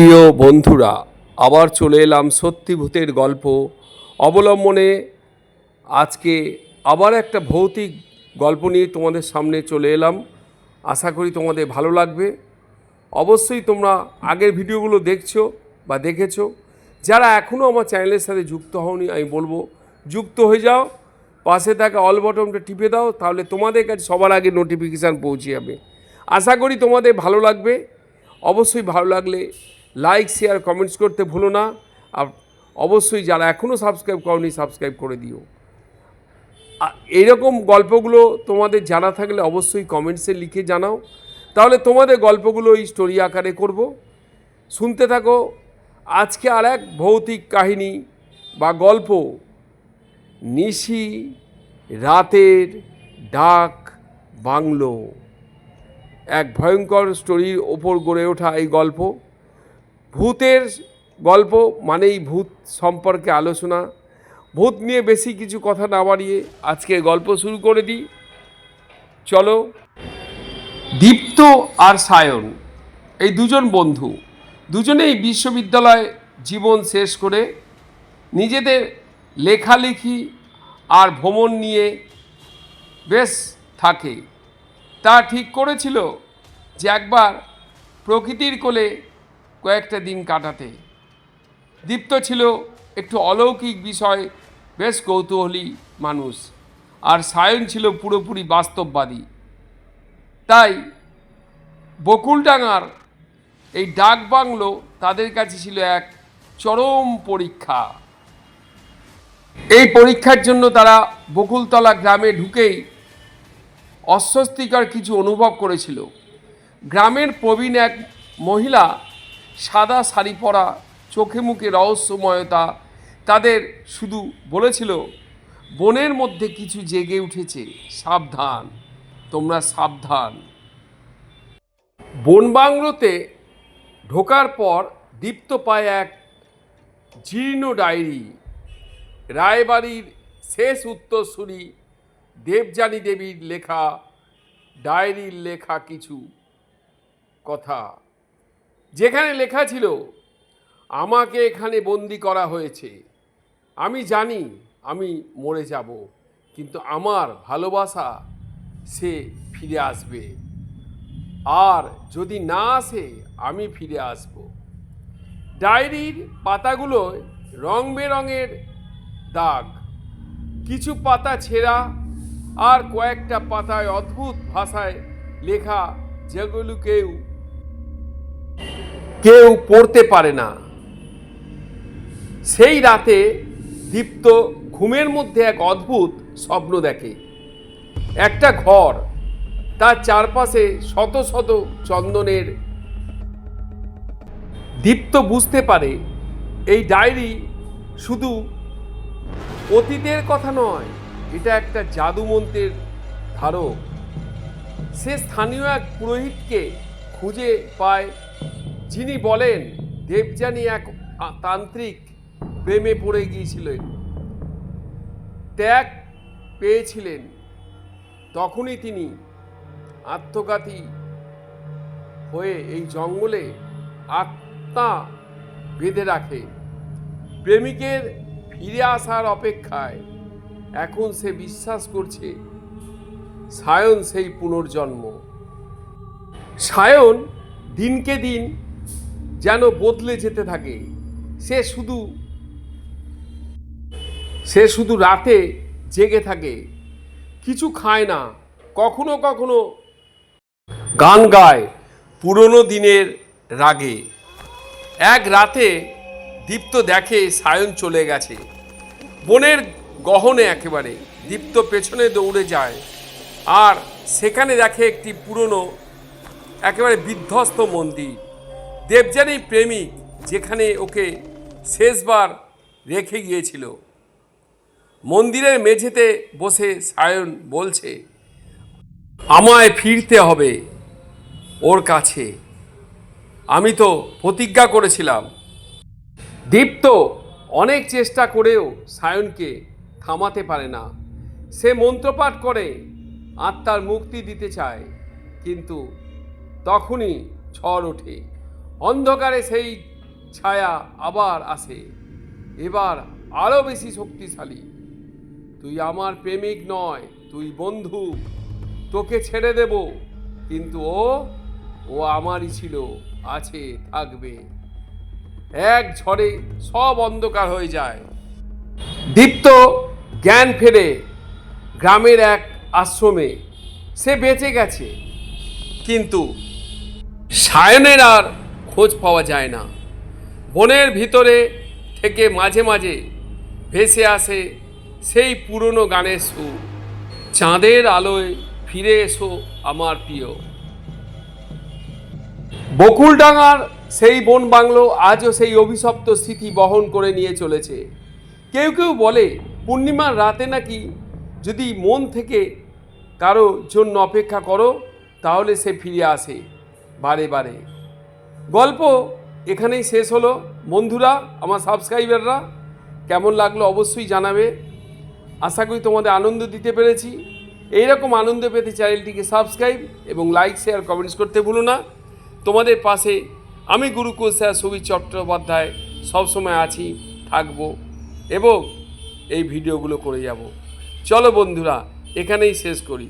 প্রিয় বন্ধুরা, আবার চলে এলাম সত্যি ভূতের গল্প। অবলম্বনে আজকে আবার একটা ভৌতিক গল্প নিয়ে তোমাদের সামনে চলে এলাম। আশা করি তোমাদের ভালো লাগবে। অবশ্যই তোমরা আগের ভিডিওগুলো দেখছ বা দেখেছ। যারা এখনও আমার চ্যানেলের সাথে যুক্ত হওনি, আমি বলব যুক্ত হয়ে যাও। পাশে থাকা অল বটনটা টিপে দাও, তাহলে তোমাদের কাছে সবার আগে নোটিফিকেশান পৌঁছে যাবে। আশা করি তোমাদের ভালো লাগবে। অবশ্যই ভালো লাগলে লাইক শেয়ার কমেন্টস করতে ভুলো না। আর অবশ্যই যারা এখনও সাবস্ক্রাইব করনি সাবস্ক্রাইব করে দিও। এইরকম গল্পগুলো তোমাদের জানা থাকলে অবশ্যই কমেন্টসে লিখে জানাও। তাহলে তোমাদের গল্পগুলো এই স্টোরি আকারে করব। শুনতে থাকো। আজকে আর এক ভৌতিক কাহিনী বা গল্প। নিশি রাতের ডাক বাংলো। এক ভয়ঙ্কর স্টোরির ওপর গড়ে ওঠা এই গল্প। ভূতের গল্প মানেই ভূত সম্পর্কে আলোচনা। ভূত নিয়ে বেশি কিছু কথা না বাড়িয়ে আজকে গল্প শুরু করে দিই। চলো। দীপ্ত আর সায়ন, এই দুজন বন্ধু, দুজনেই বিশ্ববিদ্যালয় জীবন শেষ করে নিজেদের লেখালেখি আর ভ্রমণ নিয়ে বেশ থাকে। তা ঠিক করেছিল যে একবার প্রকৃতির কোলে কয়েকটা দিন কাটাতে। দীপ্ত ছিল একটু অলৌকিক বিষয়, বেশ কৌতূহলী মানুষ, আর সায়ন ছিল পুরোপুরি বাস্তববাদী। তাই বকুলডাঙ্গার এই ডাক বাংলো তাদের কাছে ছিল এক চরম পরীক্ষা। এই পরীক্ষার জন্য তারা বকুলতলা গ্রামে ঢুকেই অস্বস্তিকর কিছু অনুভব করেছিল। গ্রামের প্রবীণ এক মহিলা সাদা শাড়ি পরা, চোখে মুখে রহস্যময়তা, তাদের শুধু বলেছিল, বনের মধ্যে কিছু জেগে উঠেছে, সাবধান, তোমরা সাবধান। বনবাংলোতে ঢোকার পর দীপ্ত পায় এক জীর্ণ ডায়েরি। রায়বাড়ির শেষ উত্তরসূরি দেবযানী দেবীর লেখা, ডায়েরির লেখা কিছু কথা। যেখানে লেখা ছিল, আমাকে এখানে বন্দি করা হয়েছে। আমি জানি আমি মরে যাব, কিন্তু আমার ভালোবাসা সে ফিরে আসবে। আর যদি না আসে, আমি ফিরে আসব। ডায়েরির পাতাগুলোয় রং বেরঙের দাগ। কিছু পাতা ছেঁড়া আর কয়েকটা পাতায় অদ্ভুত ভাষায় লেখা যেগুলো কেউ কেউ পড়তে পারে না। সেই রাতে দীপ্ত ঘুমের মধ্যে এক অদ্ভুত স্বপ্ন দেখে। একটা ঘর, তার চারপাশে শত শত চন্দনের। দীপ্ত বুঝতে পারে, এই ডায়েরি শুধু অতীতের কথা নয়, এটা একটা জাদুমন্ত্রের ধারক। সে স্থানীয় এক পুরোহিতকে খুঁজে পায় যিনি বলেন, দেবযানী এক তান্ত্রিক প্রেমে পড়ে গিয়েছিলেন। ত্যাগ পেয়েছিলেন। তখনই তিনি আত্মঘাতী হয়ে এই জঙ্গলে আত্মা বেঁধে রাখে। প্রেমিকের ফিরে আসার অপেক্ষায় এখন সে বিশ্বাস করছে, সায়ন সেই পুনর্জন্ম। সায়ন দিনকে দিন যেন বদলে যেতে থাকে। সে শুধু সে শুধু রাতে জেগে থাকে। কিছু খায় না। কখনো কখনো গান গায় পুরনো দিনের রাগে। এক রাতে দীপ্ত দেখে সায়ন চলে গেছে। বনের গহনে একেবারে দীপ্ত পেছনে দৌড়ে যায়। আর সেখানে দেখে একটি পুরনো, একেবারে বিধ্বস্ত মন্দির। দেবযানী প্রেমিক যেখানে ওকে শেষবার রেখে গিয়েছিল। মন্দিরের মেঝেতে বসে সায়ন বলছে, আমায় ফিরতে হবে ওর কাছে। আমি তো প্রতিজ্ঞা করেছিলাম। দীপ্ত অনেক চেষ্টা করেও সায়নকে থামাতে পারে না। সে মন্ত্রপাঠ করে, আত্মার মুক্তি দিতে চায়, কিন্তু তখনই ঝড় ওঠে। অন্ধকারে সেই ছায়া আবার আসে। এবার আরও বেশি শক্তিশালী। তুই আমার প্রেমিক নয়, তুই বন্ধু। তোকে ছেড়ে দেব, কিন্তু ও ও আমারই ছিল, আছে, থাকবে। এক ঝড়ে সব অন্ধকার হয়ে যায়। দীপ্ত জ্ঞান ফেরে গ্রামের এক আশ্রমে। সে বেঁচে গেছে। কিন্তু সায়নের আর খোঁজ পাওয়া যায় না। বনের ভিতরে থেকে মাঝে মাঝে ভেসে আসে সেই পুরনো গানের সুর। চাঁদের আলোয় ফিরে এসো আমার প্রিয়। বকুলডাঙ্গার সেই বন বাংলো আজও সেই অভিশপ্ত স্মৃতি বহন করে নিয়ে চলেছে। কেউ কেউ বলে, পূর্ণিমার রাতে নাকি যদি মন থেকে কারও জন্য অপেক্ষা করো, তাহলে সে ফিরে আসে বারে বারে। গল্প এখানেই শেষ হলো। বন্ধুরা, আমার সাবস্ক্রাইবাররা, কেমন লাগল অবশ্যই জানাবে। আশা করি তোমাদের আনন্দ দিতে পেরেছি। এইরকম আনন্দ পেতে চ্যানেলটিকে সাবস্ক্রাইব এবং লাইক, শেয়ার, কমেন্টস করতে ভুলো না। তোমাদের পাশে আমি গুরুকুল স্যার সুবীর চট্টোপাধ্যায় সবসময় আছি, থাকব এবং এই ভিডিওগুলো করে যাব। চলো বন্ধুরা, এখানেই শেষ করি।